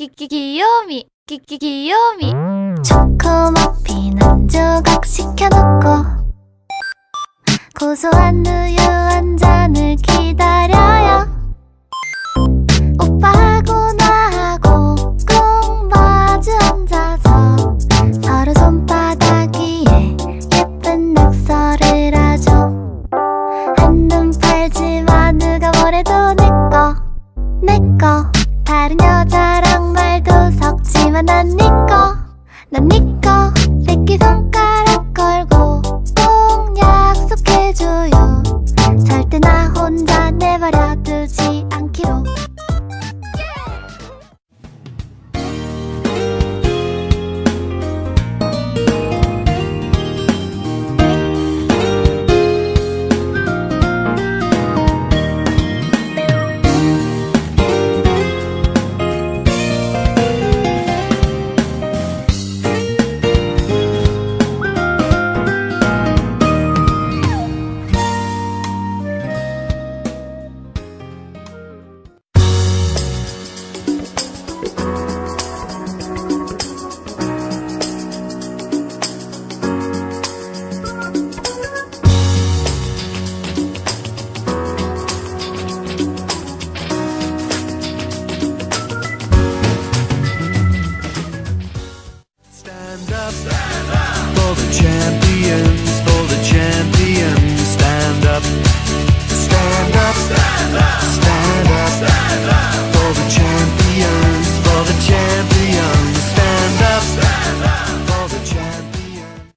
끼끼 귀요미 끼끼 귀요미. 음. 초코머핀 한 조각 시켜놓고 고소한 우유 한 잔을 the champions, for the champions. Stand up, stand up, stand up, stand up. For the champions, for the champions. Stand up, stand up, for the champions.